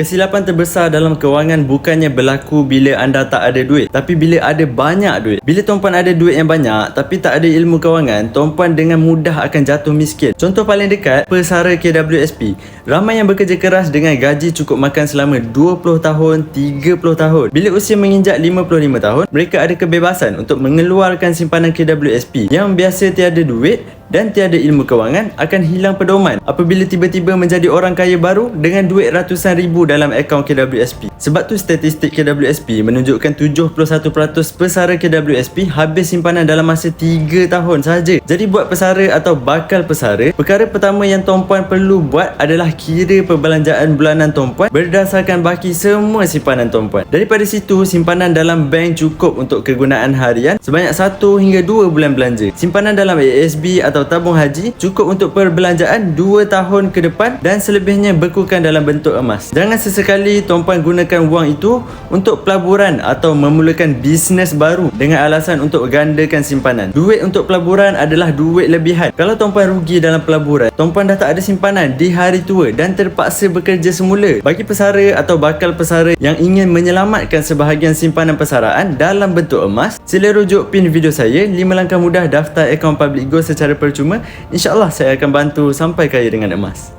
Kesilapan terbesar dalam kewangan bukannya berlaku bila anda tak ada duit Tapi bila ada banyak duit. Bila tuan-puan ada duit yang banyak Tapi tak ada ilmu kewangan Tuan-puan dengan mudah akan jatuh miskin. Contoh paling dekat Pesara KWSP Ramai yang bekerja keras dengan gaji cukup makan selama 20 tahun 30 tahun. Bila usia menginjak 55 tahun Mereka ada kebebasan untuk mengeluarkan simpanan KWSP Yang biasa tiada duit dan tiada ilmu kewangan akan hilang pedoman apabila tiba-tiba menjadi orang kaya baru dengan duit ratusan ribu dalam akaun KWSP. Sebab tu statistik KWSP menunjukkan 71% pesara KWSP habis simpanan dalam masa 3 tahun sahaja. Jadi buat pesara atau bakal pesara, perkara pertama yang tuan-puan perlu buat adalah kira perbelanjaan bulanan tuan-puan berdasarkan baki semua simpanan tuan-puan. Daripada situ, simpanan dalam bank cukup untuk kegunaan harian sebanyak 1 hingga 2 bulan belanja. Simpanan dalam ASB atau atau tabung haji cukup untuk perbelanjaan 2 tahun ke depan dan selebihnya bekukan dalam bentuk emas. Jangan sesekali tuan-puan gunakan wang itu untuk pelaburan atau memulakan bisnes baru dengan alasan untuk gandakan simpanan. Duit untuk pelaburan adalah duit lebihan. Kalau tuan-puan rugi dalam pelaburan, tuan-puan dah tak ada simpanan di hari tua dan terpaksa bekerja semula. Bagi pesara atau bakal pesara yang ingin menyelamatkan sebahagian simpanan pesaraan dalam bentuk emas, sila rujuk pin video saya 5 langkah mudah daftar akaun Public Go secara percuma InsyaAllah saya akan bantu sampai kaya dengan emas